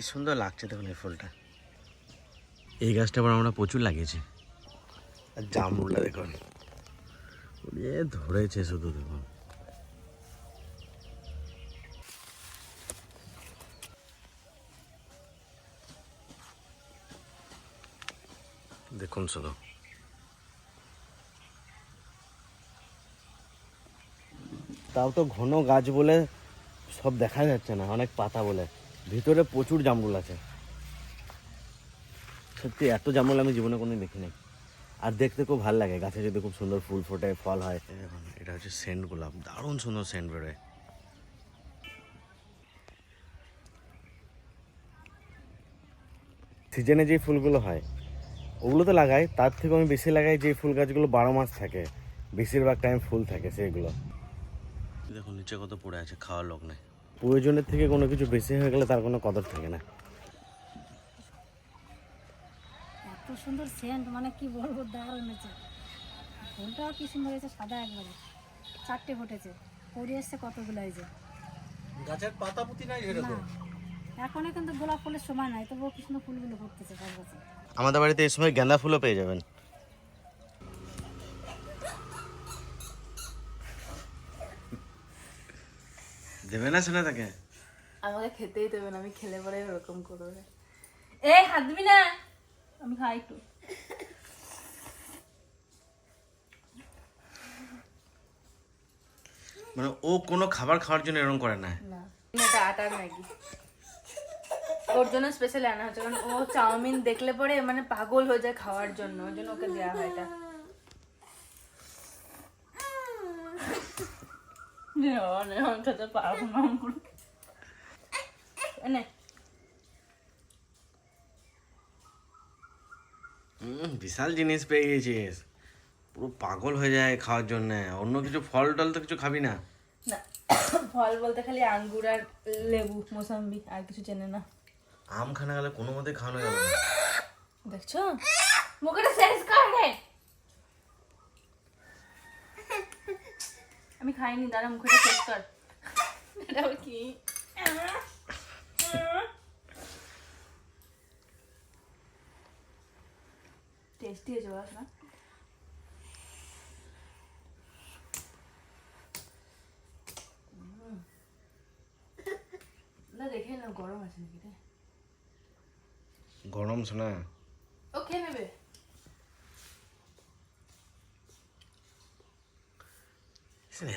কি সুন্দর লাগছে দেখুন এই ফুলটা। এই গাছটা আবার আমরা প্রচুর লাগিয়েছি। আর জামরুলটা দেখুন। এ ধরেছে শুধু দেখুন। দেখুন শুধু। তাও তো ঘন গাছ বলে সব দেখা যাচ্ছে না অনেক পাতা বলে। ভিতরে প্রচুর জামরুল আছে। সত্যি এত জামরুল আমি জীবনে কোনো দেখিনি। আর দেখতে খুব ভালো লাগে গাছে যদি খুব সুন্দর ফুল ফোটে ফল হয়। এটা হচ্ছে সেন্ট গোলাপ দারুণ সুন্দর সেন্ট বেরোয়। সিজনে যে ফুলগুলো হয় ওগুলো তো লাগাই তার থেকে আমি বেশি লাগাই যে ফুল গাছগুলো বারো মাস থাকে। বেশিরভাগ টাইম ফুল থাকে সেগুলো দেখুন নিচে কত পড়ে আছে খাওয়ার লোক নেই। প্রয়োজনের থেকে কোনো কিছু বেশি হয়ে গেলে তার কোনো কদর থাকে না। এত সুন্দর সেন্ট মানে কি বলব দারুণ হয়েছে। ফুলটাও কি সুন্দর হয়েছে সাদা একবারে। চারটে ফুটেছে পরি এসছে কতগুলো হয়েছে গাছের পাতা পুঁতি নাই না এখনই কিন্তু গোলাপ ফুলের সময় নাই তবুও কি সুন্দর ফুলগুলো ফুটতেছে আমাদের বাড়িতে এই সময় গেঁদা ফুলও পেয়ে যাবেন। দেবে না শোনা তাকে? আমাকে খেতেই দেবে না আমি খেলে পরে ওরকম করবে। এই হাত দিবি না? আমি খাই একটু। মানে ও কোনো খাবার খাওয়ার জন্য এরকম করে না। না এটা আটার ম্যাগি। ওর জন্য স্পেশালি আনা হচ্ছে কারণ ও চাউমিন দেখলে পরে মানে পাগল হয়ে যায় খাওয়ার জন্য ওই জন্য ওকে দেওয়া হয় এটা। খেতে পারব না এনে বিশাল জিনিস পেয়ে গেছিস। পুরো পাগল হয়ে যায় খাওয়ার জন্য। অন্য কিছু ফল টল তো কিছু খাবি না। না ফল বলতে খালি আঙ্গুর আর লেবু মোসাম্বি আর কিছু চেনে না। আম খানা গেলে কোনো মতে খাওয়ানো যাবে না। দেখছ? মুখটা শেষ কর আমি খাইনি দাঁড়া মুখটা শেষ কর। এটা কি? টেস্টি হয়েছে বস না। না দেখে না গরম আছে নাকি রে? গরম শোনা ও খেয়ে নেবে?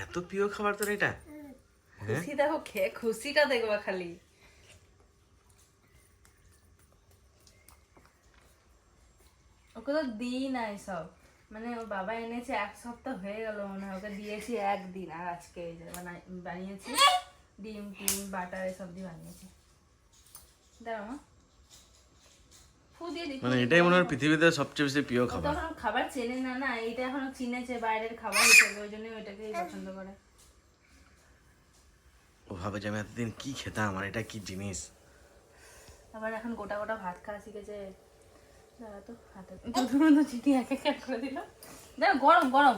এত প্রিয় খাবার তোর এটা? খুশি দেখো খেয়ে খুশিটা দেখবা খালি। ওকে তো দিই নাই সব মানে ওর বাবা এনেছে এক সপ্তাহ হয়ে গেল মনে হয়। ওকে দিয়েছি একদিন আর আজকে বানিয়েছি। ডিম টিম বাটার এসব দিয়ে বানিয়েছি। দাঁড়াও মা। মানে এটাই মনে হয় পৃথিবীতে সবচেয়ে বেশি প্রিয় খাবার। খাবার চেনে না না এখনও চিনেছে বাইরের খাবার হিসেবে ওই জন্য ওইটাকেই পছন্দ করে। ও ভাবে যে আমি এতদিন কি খেতাম আর এটা কি জিনিস? আবার এখন গোটা গোটা ভাত খাওয়া শিখেছে। দাঁড়া তো হাতে ধরুন তো চিনি এক এক এক করে দিল দেখো গরম গরম।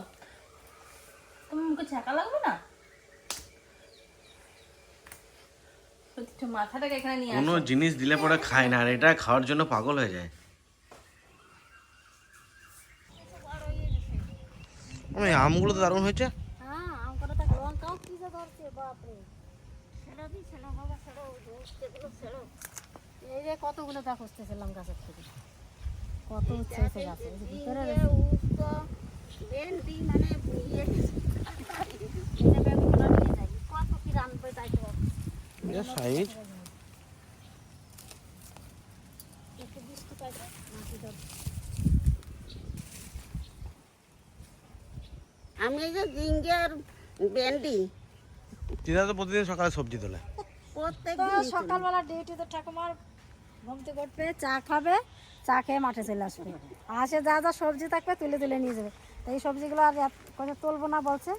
তোমার মুখে ছাকা লাগবে না সত্যি তো মাথাটাকে এখানে নিয়ে কোনো জিনিস দিলে পরে খায় না আর এটা খাওয়ার জন্য পাগল হয়ে যায়। ওই আমগুলো তো দারুণ হয়েছে। হ্যাঁ আম কতগুলো তা খুঁজতেছিলাম গাছের থেকে। কত গাছে ভিতরে নিয়ে যাই কত কি রানবে তাই তো সাইজ আমি যে আর ভেন্ডি। দিদা তো প্রতিদিন সকালে সবজি তোলে। প্রত্যেক তো সকালবেলা ডিউটিতে ঠাকুমার ঘুম থেকে উঠবে চা খাবে চা খেয়ে মাঠে চলে আসবে। আসে যা যা সবজি থাকবে তুলে তুলে নিয়ে যাবে। তো এই সবজিগুলো আর কথা তুলবো না বলছে।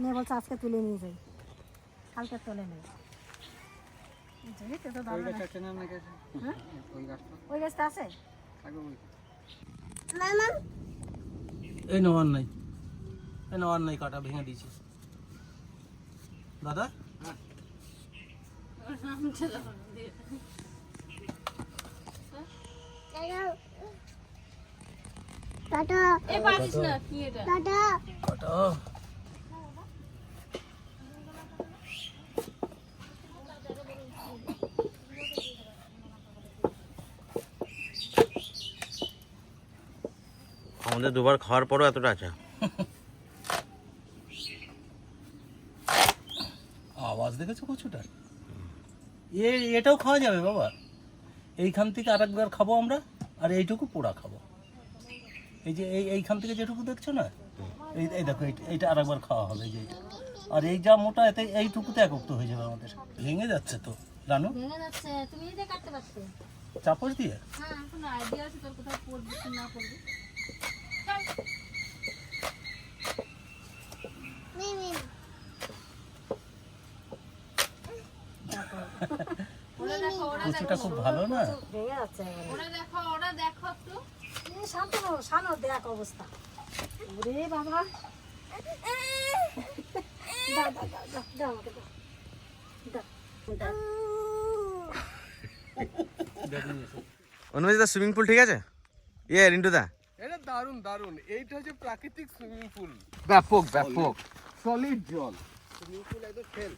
নিয়ে বলছে আজকে তুলে নিয়ে যাই। কালকে তুলে নেবে বুঝলি তো তো দাম না। হ্যাঁ? ওই গাছটা আছে এই নেওয়ার নাই এই নেওয়ার নাই কাটা ভেঙে দিয়েছি দাদা টাটা এ পারিস না? কি এটা? টাটা আমাদের দুবার খাওয়ার পরও এতটা আছে আওয়াজ দেখেছ কচুটা? এ এটাও খাওয়া যাবে বাবা। এইখান থেকে আরেকবার খাব আমরা আর এইটুকু পোড়া খাব। এই যে এই এইখান থেকে যেটুকু দেখছ না? এই এই দেখো এইটা- এইটা আরেকবার খাওয়া হবে এই যে এইটা। আর এই যা মোটা এতে এইটুকুতে একক্ত হয়ে যাবে আমাদের। ভেঙে যাচ্ছে তো। রানু? ভেঙে যাচ্ছে তুমি নিজে কাটতে পারতে। চাপড় দিয়ে? হ্যাঁ কোনো আইডিয়া আছে তোর কোথাও পড়বি না পড়বি। কচুটা খুব ভালো না? ভেঙে যাচ্ছে ওরা দেখো ওরা দেখো একটু। এ, শান্তনু শানো দেখ অবস্থা। ওরে বাবা। দাও দাও দাও দাও দাও আমাকে দাও। দাও। দা সুইমিং পুল ঠিক আছে? ইয়ে রিন্টু দা এটা দারুণ দারুণ। এইটা হচ্ছে প্রাকৃতিক সুইমিং পুল। ব্যাপক ব্যাপক। সলিড জল। সুইমিং পুল একদম ফেল।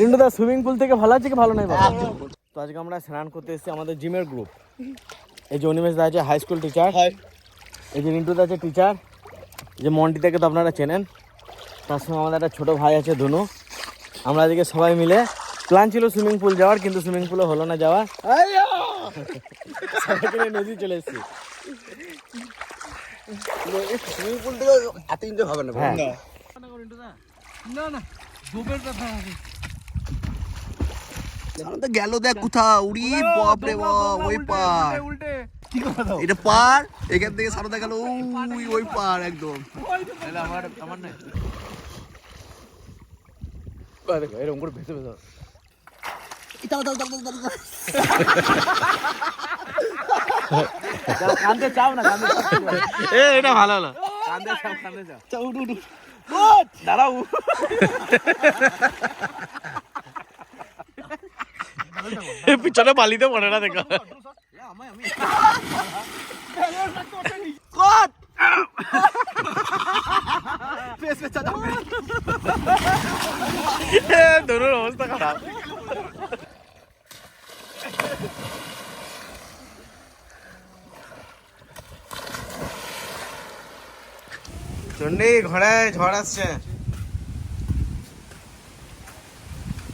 রিন্টু সুইমিং পুল থেকে ভালো আছে কি ভালো নাই বাবা? তো আজকে আমরা স্নান করতে এসেছি আমাদের জিমের গ্রুপ এই যে অনিমেষ দা আছে হাই স্কুল টিচার এই যে রিন্টু দা আছে টিচার যে মন্টি থেকে তো আপনারা চেনেন। তার সঙ্গে আমাদের একটা ছোটো ভাই আছে ধনু। আমরা আজকে সবাই মিলে প্ল্যান ছিল সুইমিং পুল যাওয়ার কিন্তু সুইমিং পুলে হলো না যাওয়া। সবাইকে নদী চলে এসেছি। সুইমিং পুল থেকে এত এনজয় হবে না হ্যাঁ। না না ডুবের কথা তো গেল দেখ কোথা উড়ি বাপ রে বাপ ওই পার উল্টে কি কথা এটা পার এখান থেকে সারদা গেল ওই ওই পার একদম আমার আমার নাই দেখো এরকম করে ভেসে ভেসে কান্দে চাও না কান্দে এ এটা ভালো হলো কান্দে চাও কান্দে চাও চাও উঠ উঠ দাঁড়াও পিছনে বালিতে পড়ে না দেখো ধরুন অবস্থা খারাপ চন্ডি ঘোড়ায় ঝড় আসছে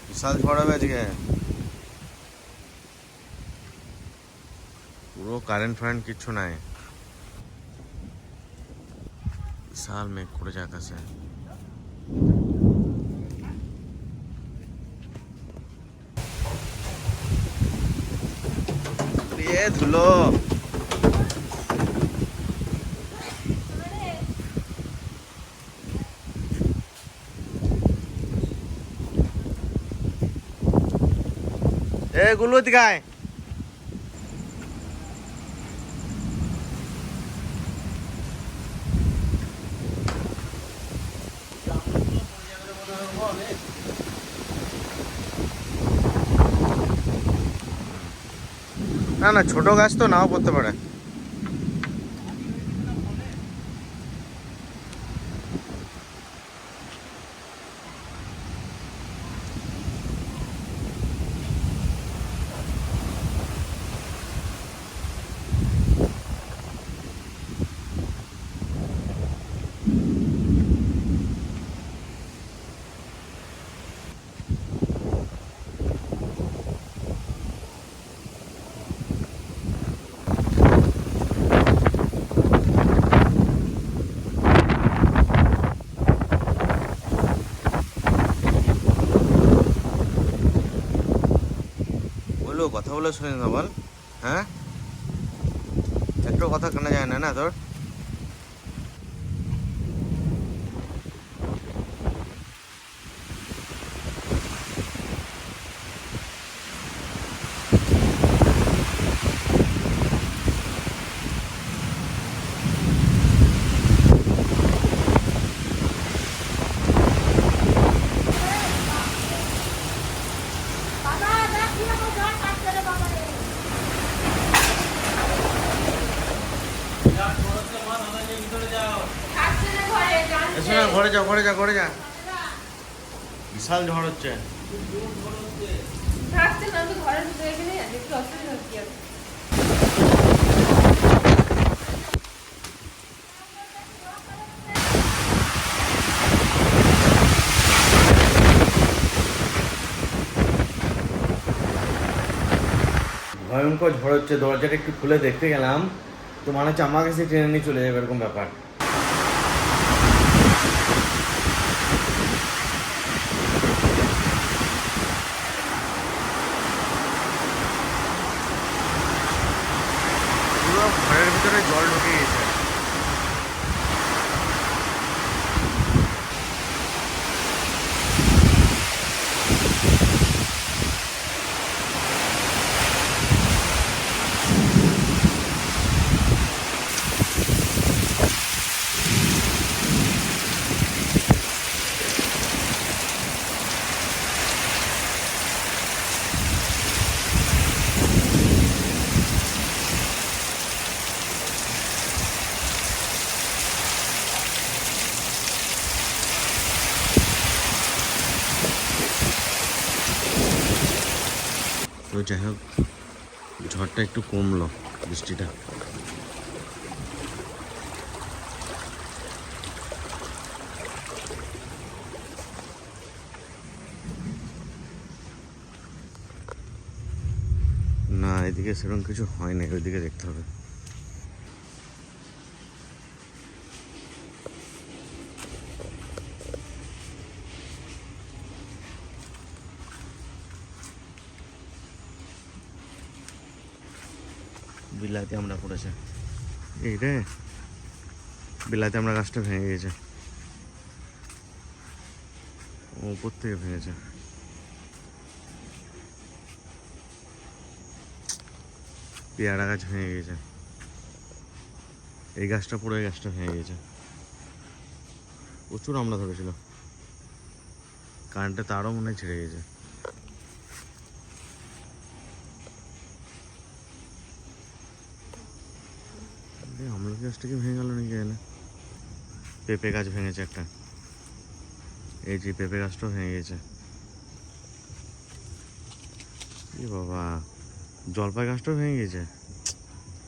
বিশাল ঝড় হবে আজকে পুরো কারেন্ট ফারেন্ট কিচ্ছু নাই বিশাল মেঘ করেছে আকাশে ধুলো এ গুলো দিকায় না ছোট গাছ তো নাও পড়তে পারে বলব কথা বলে শুনে না হ্যাঁ? একটু কথা কেনা যায় না না তোর? যা ঘরে যা ঘরে যা। বিশাল ঝড় হচ্ছে। ভয়ঙ্কর ঝড় হচ্ছে দরজাটা একটু খুলে দেখতে গেলাম। তো মানে হচ্ছে আমাকে সে ট্রেনে নিয়ে চলে যাবে এরকম ব্যাপার। যাই হোক, ঝড়টা একটু কমলো, বৃষ্টিটা। না, এদিকে সেরকম কিছু হয় না ওইদিকে দেখতে হবে। বিলাতি আমরা পড়েছে এই রে। বিলাতি আমরা গাছটা ভেঙে ও উপর থেকে ভেঙেছে। পেয়ারা গাছ ভেঙে গেছে এই গাছটা পড়ে গাছটা ভেঙে গেছে প্রচুর আমরা ধরেছিল। কারেন্টে তারও মনে হয় ছিঁড়ে গেছে আমলকি গাছটা কি ভেঙে গেল নাকি এখানে? পেঁপে গাছ ভেঙেছে একটা। এই যে পেঁপে গাছটাও ভেঙে গেছে। এ বাবা, জলপাই গাছটাও ভেঙে গেছে।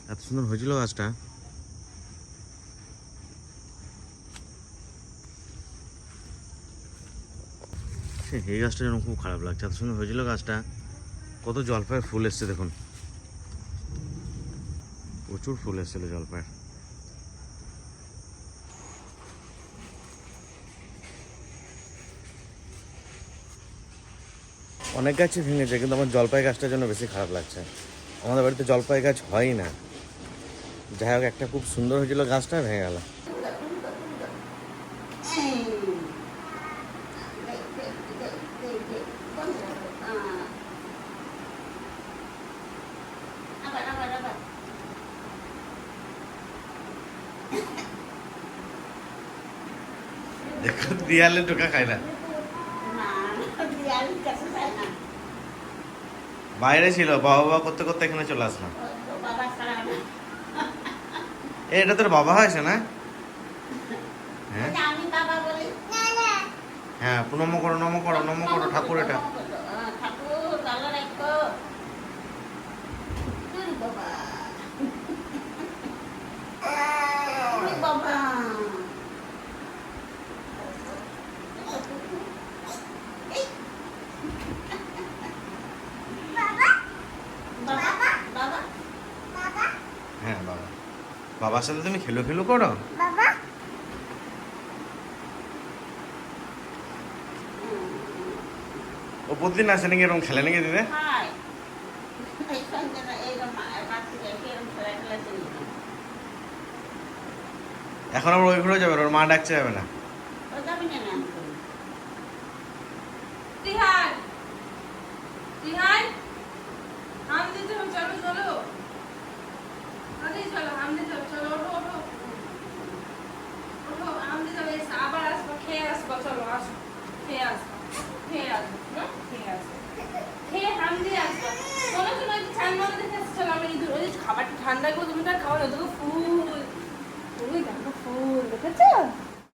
এত সুন্দর হয়েছিল গাছটা। সে, এই গাছটা যেন খুব খারাপ লাগছে। এত সুন্দর হয়েছিল গাছটা। কত জলপাইয়ের ফুল এসছে দেখুন। প্রচুর ফুল এসেছিল জলপাইয়ের অনেক গাছই ভেঙেছে, কিন্তু আমার জলপাই গাছটার জন্য বেশি খারাপ লাগছে। আমাদের বাড়িতে জলপাই গাছ হয়ই না। যাই একটা খুব সুন্দর হয়েছিল গাছটা, ভেঙে গেল দেখো দিয়ালে ঢোকা খায় না। বাইরে ছিল, বাবা বাবা করতে করতে এখানে চলে আসলাম এটা তোর বাবা হয়েছে না? হ্যাঁ? হ্যাঁ নম করো নম করো নম করো, ঠাকুর এটা। বাবা বাবা বাবা হ্যাঁ বাবা বাবার সাথে তুমি খেলো খেলো করো। বাবা। ও প্রতিদিন আসে নাকি এরকম খেলে নাকি দিদি? এখন আবার ওই ঘুরে যাবে ওর মা ডাকছে যাবে না।